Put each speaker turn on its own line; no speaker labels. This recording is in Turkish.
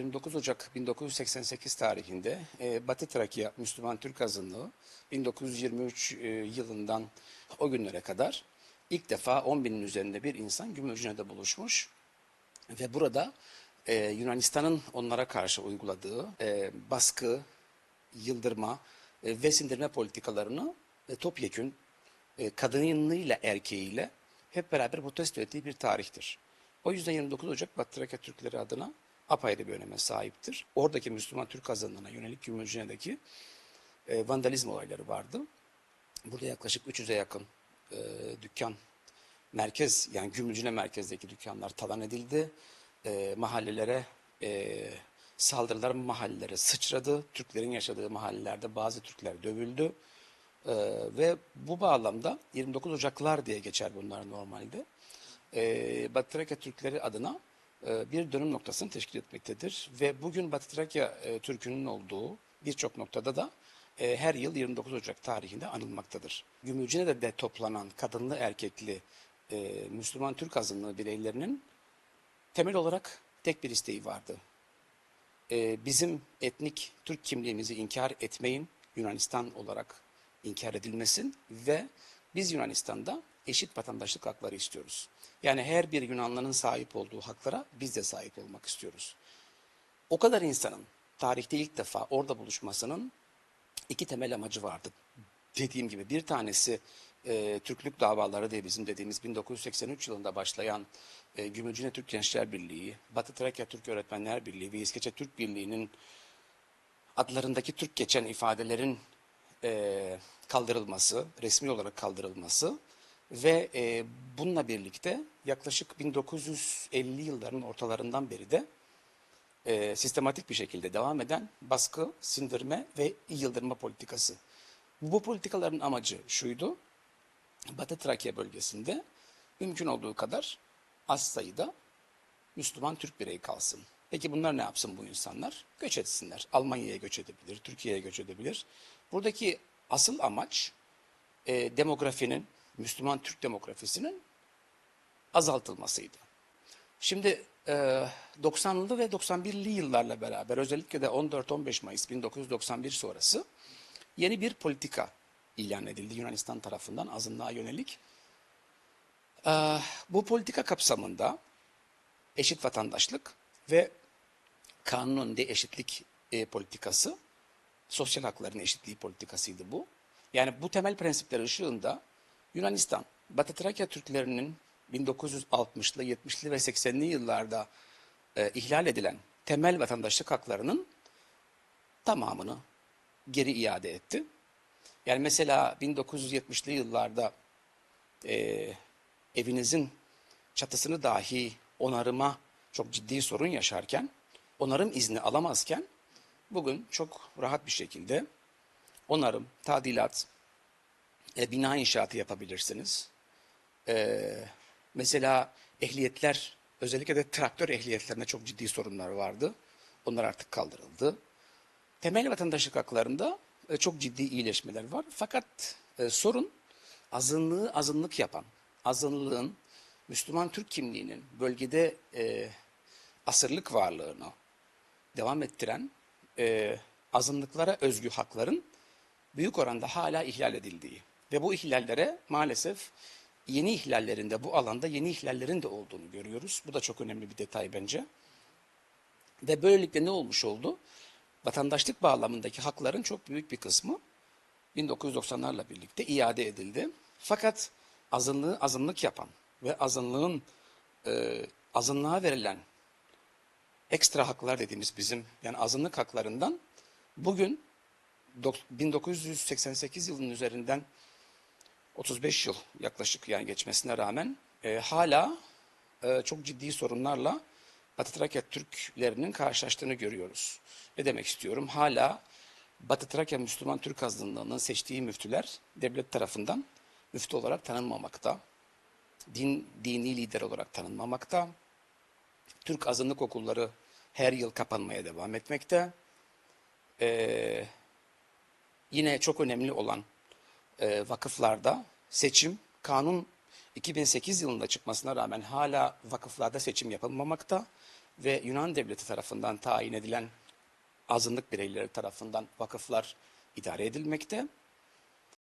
29 Ocak 1988 tarihinde e, Batı Trakya Müslüman Türk Azınlığı 1923 e, yılından o günlere kadar ilk defa 10 binin üzerinde bir insan Gümülcine'de buluşmuş ve burada e, Yunanistan'ın onlara karşı uyguladığı e, baskı, yıldırma e, ve sindirme politikalarını e, topyekün e, kadınıyla erkeğiyle hep beraber protesto ettiği bir tarihtir. O yüzden 29 Ocak Batı Trakya Türkleri adına apayrı bir öneme sahiptir. Oradaki Müslüman Türk azınlığına yönelik Gümülcine'deki e, vandalizm olayları vardı. Burada yaklaşık 300'e yakın e, dükkan merkez yani Gümülcine merkezdeki dükkanlar talan edildi. E, mahallelere e, saldırılar mahallelere sıçradı. Türklerin yaşadığı mahallelerde bazı Türkler dövüldü. E, ve bu bağlamda 29 Ocaklar diye geçer bunlar normalde. E, Batı Trakya Türkleri adına bir dönüm noktasını teşkil etmektedir. Ve bugün Batı Trakya e, Türk'ünün olduğu birçok noktada da e, her yıl 29 Ocak tarihinde anılmaktadır. Gümülcine'de de toplanan kadınlı erkekli e, Müslüman Türk azınlığı bireylerinin temel olarak tek bir isteği vardı. E, bizim etnik Türk kimliğimizi inkar etmeyin, Yunanistan olarak inkar edilmesin ve biz Yunanistan'da eşit vatandaşlık hakları istiyoruz. Yani her bir Yunanlı'nın sahip olduğu haklara biz de sahip olmak istiyoruz. O kadar insanın tarihte ilk defa orada buluşmasının iki temel amacı vardı. Dediğim gibi bir tanesi e, Türklük davaları diye bizim dediğimiz 1983 yılında başlayan e, Gümülcine Türk Gençler Birliği, Batı Trakya Türk Öğretmenler Birliği ve İskeçe Türk Birliği'nin adlarındaki Türk geçen ifadelerin e, kaldırılması, resmi olarak kaldırılması ve e, bununla birlikte yaklaşık 1950 yılların ortalarından beri de e, sistematik bir şekilde devam eden baskı, sindirme ve yıldırma politikası. Bu politikaların amacı şuydu, Batı Trakya bölgesinde mümkün olduğu kadar az sayıda Müslüman Türk bireyi kalsın. Peki bunlar ne yapsın bu insanlar? Göç etsinler. Almanya'ya göç edebilir, Türkiye'ye göç edebilir. Buradaki asıl amaç e, demografinin, Müslüman Türk demografisinin azaltılmasıydı. Şimdi e, 90'lı ve 91'li yıllarla beraber özellikle de 14-15 Mayıs 1991 sonrası yeni bir politika ilan edildi Yunanistan tarafından azınlığa yönelik. E, bu politika kapsamında eşit vatandaşlık ve kanun önünde eşitlik e, politikası, sosyal hakların eşitliği politikasıydı bu. Yani bu temel prensipler ışığında Yunanistan, Batı Trakya Türklerinin 1960'lı, 70'li ve 80'li yıllarda e, ihlal edilen temel vatandaşlık haklarının tamamını geri iade etti. Yani mesela 1970'li yıllarda e, evinizin çatısını dahi onarıma çok ciddi sorun yaşarken, onarım izni alamazken bugün çok rahat bir şekilde onarım, tadilat, e, bina inşaatı yapabilirsiniz. E, mesela ehliyetler, özellikle de traktör ehliyetlerinde çok ciddi sorunlar vardı. Onlar artık kaldırıldı. Temel vatandaşlık haklarında e, çok ciddi iyileşmeler var. Fakat e, sorun azınlığı azınlık yapan, azınlığın Müslüman Türk kimliğinin bölgede e, asırlık varlığını devam ettiren e, azınlıklara özgü hakların büyük oranda hala ihlal edildiği ve bu ihlallere maalesef yeni ihlallerinde bu alanda yeni ihlallerin de olduğunu görüyoruz. Bu da çok önemli bir detay bence. Ve böylelikle ne olmuş oldu? Vatandaşlık bağlamındaki hakların çok büyük bir kısmı 1990'larla birlikte iade edildi. Fakat azınlığı azınlık yapan ve azınlığın e, azınlığa verilen ekstra haklar dediğimiz bizim yani azınlık haklarından bugün 1988 yılının üzerinden 35 yıl yaklaşık yani geçmesine rağmen e, hala e, çok ciddi sorunlarla Batı Trakya Türklerinin karşılaştığını görüyoruz. Ne demek istiyorum? Hala Batı Trakya Müslüman Türk azınlığının seçtiği müftüler devlet tarafından müftü olarak tanınmamakta. Din, dini lider olarak tanınmamakta. Türk azınlık okulları her yıl kapanmaya devam etmekte. Ee, yine çok önemli olan e, vakıflarda seçim, kanun 2008 yılında çıkmasına rağmen hala vakıflarda seçim yapılmamakta ve Yunan devleti tarafından tayin edilen azınlık bireyleri tarafından vakıflar idare edilmekte.